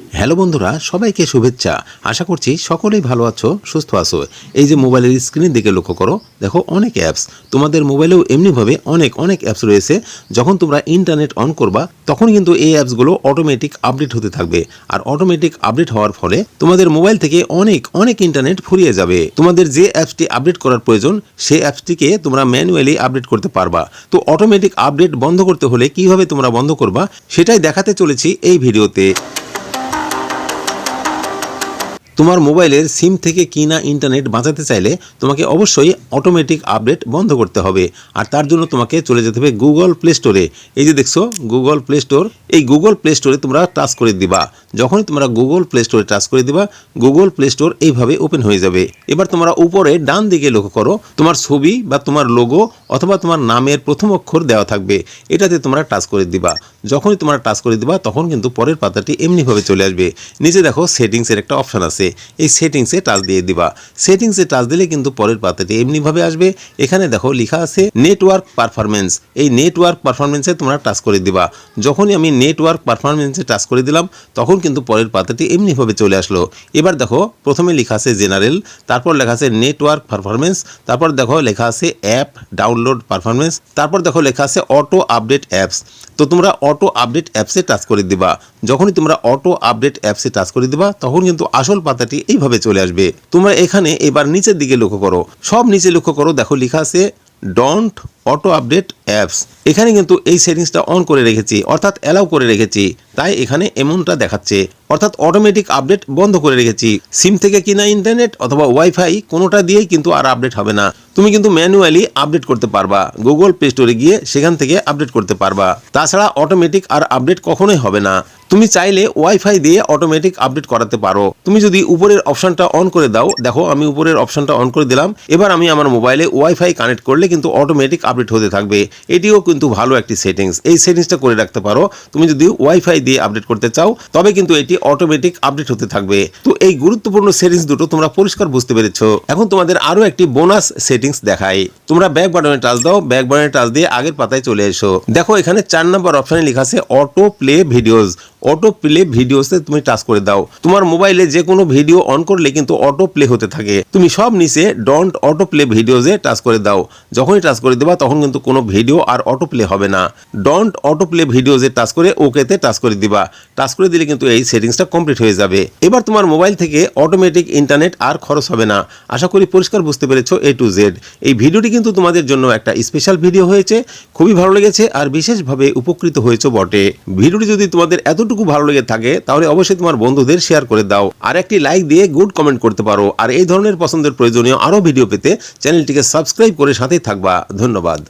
Hello বন্ধুরা, সবাইকে শুভেচ্ছা। আশা করছি সকলেই ভালো আছো, সুস্থ আছো। এই যে মোবাইলের স্ক্রিনের দিকে লক্ষ্য করো, দেখো অনেক অ্যাপস তোমাদের মোবাইলেও এমনিভাবে অনেক অনেক অ্যাপস রয়েছে। যখন তোমরা ইন্টারনেট অন করবা, তখন কিন্তু এই অ্যাপসগুলো অটোমেটিক আপডেট হতে থাকবে। আর অটোমেটিক আপডেট হওয়ার ফলে তোমাদের মোবাইল থেকে অনেক অনেক ইন্টারনেট ফুরিয়ে যাবে। তোমাদের যে অ্যাপসটি আপডেট করার প্রয়োজন, সেই অ্যাপসটিকে তোমরা ম্যানুয়ালি আপডেট করতে পারবা। তো অটোমেটিক আপডেট বন্ধ করতে হলে কীভাবে তোমরা বন্ধ করবা, সেটাই দেখাতে চলেছি এই ভিডিওতে। তোমার মোবাইলের সিম থেকে কিনা ইন্টারনেট বাঁচাতে চাইলে তোমাকে অবশ্যই অটোমেটিক আপডেট বন্ধ করতে হবে। আর তার জন্য তোমাকে চলে যেতে হবে গুগল প্লে স্টোরে এই যে দেখছ গুগল প্লে স্টোর এই গুগল প্লে স্টোরে তোমরা টাচ করে দিবা। যখনই তোমরা গুগল প্লে স্টোরে টাচ করে দিবা গুগল প্লে স্টোর এইভাবে ওপেন হয়ে যাবে। এবার তোমরা উপরে ডান দিকে লক্ষ্য করো, তোমার ছবি বা তোমার লোগো অথবা তোমার নামের প্রথম অক্ষর দেওয়া থাকবে। এটাতে তোমরা টাচ করে দিবা। যখনই তোমরা টাচ করে দিবা, তখন কিন্তু পরের পাতাটি এমনিভাবে চলে আসবে। নিচে দেখো সেটিংসের একটা অপশান আছে। এই সেটিংসে টাচ দিয়ে দিবা। সেটিংসে টাচ দিলে কিন্তু পরের পাতাটি এমনিভাবে আসবে। এখানে দেখো লেখা আছে নেটওয়ার্ক পারফরমেন্স এই নেটওয়ার্ক পারফরমেন্সে তোমরা টাচ করে দিবা। যখনই আমি নেটওয়ার্ক পারফরমেন্সে টাচ করে দিলাম, তখন কিন্তু পরের পাতাটি এমনিভাবে চলে আসলো। এবার দেখো, প্রথমে লেখা আছে জেনারেল তারপর লেখা আছে নেটওয়ার্ক পারফরমেন্স তারপর দেখো লেখা আছে অ্যাপ ডাউনলোড পারফরমেন্স তারপর দেখো লেখা আছে অটো আপডেট অ্যাপস তো তোমরা অটো আপডেট অ্যাপসে টাচ করে দিবা। যখনই তোমরা অটো আপডেট অ্যাপসে টাচ করে দিবা, তখন কিন্তু আসল পাতাটি এইভাবে চলে আসবে। তোমরা এখানে এবার নিচের দিকে লক্ষ্য করো। সব নিচে লক্ষ্য করো। দেখো লেখা আছে ডন্ট অটো আপডেট অ্যাপস এখানে কিন্তু এই সেটিংসটা অন করে রেখেছি, অর্থাৎ অ্যালাউ করে রেখেছি। তাই এখানে এমনটা দেখাচ্ছে, অর্থাৎ অটোমেটিক আপডেট বন্ধ করে রেখেছি। সিম থেকে কিনা ইন্টারনেট অথবা ওয়াইফাই কোনোটা দিয়েই কিন্তু আর আপডেট হবে না। তুমি কিন্তু ম্যানুয়ালি আপডেট করতে পারবা। গুগল প্লে স্টোরে গিয়ে সেখান থেকে আপডেট করতে পারবা। তাছাড়া অটোমেটিক আর আপডেট কখনোই হবে না। তুমি চাইলে ওয়াইফাই দিয়ে অটোমেটিক আপডেট করাতে পারো। তুমি যদি উপরের অপশনটা অন করে দাও, দেখো আমি উপরের অপশনটা অন করে দিলাম, এবার আমি আমার মোবাইলে ওয়াইফাই কানেক্ট করলে কিন্তু অটোমেটিক আপডেট হতে থাকবে। এটিও কিন্তু ভালো একটি সেটিংস এই সেটিংসটা করে রাখতে পারো। তুমি যদি ওয়াইফাই দিয়ে আপডেট করতে চাও, তবে কিন্তু এটি অটোমেটিক আপডেট হতে থাকবে। তো এই গুরুত্বপূর্ণ সেটিংস দুটো তোমরা পরিষ্কার বুঝতে পেরেছ। এখন তোমাদের আরও একটি বোনাস সেটিংস দেখাই। তোমরা ব্যাক বাটনে টাচ দাও ব্যাক বাটনে টাচ দিয়ে আগের পাতায় চলে এসো। দেখো এখানে চার নম্বর অপশানে লেখা আছে auto play videos auto play ভিডিওসে তুমি টাচ করে দাও। তোমার মোবাইলে যে কোনো ভিডিও অন করলে কিন্তু অটো প্লে হতে থাকে। তুমি সব নিচে ডন্ট অটো প্লে ভিডিওসে টাচ করে দাও। যখনই টাচ করে দেবা তখন কিন্তু কোনো ভিডিও আর অটো প্লে হবে না। ডন্ট অটো প্লে ভিডিওসে টাচ করে ওকেতে টাচ করে দিবা। টাচ করে দিলে কিন্তু এই সেটিংসটা কমপ্লিট হয়ে যাবে। এবার তোমার মোবাইল থেকে অটোমেটিক ইন্টারনেট আর খরচ হবে না। আশা করি পরিষ্কার বুঝতে পেরেছ এ টু জেড এই ভিডিওটি কিন্তু তোমাদের জন্য একটা স্পেশাল ভিডিও হয়েছে। খুবই ভালো লেগেছে আর বিশেষভাবে উপকৃত হয়েছে বটে। ভিডিওটি যদি তোমাদের এতটুকু ভালো লেগে থাকে, তাহলে অবশ্যই তোমার বন্ধুদের শেয়ার করে দাও। আর একটি লাইক দিয়ে গুড কমেন্ট করতে পারো। আর এই ধরনের পছন্দের প্রয়োজনীয় আরও ভিডিও পেতে চ্যানেলটিকে সাবস্ক্রাইব করে সাথেই থাকবা। ধন্যবাদ।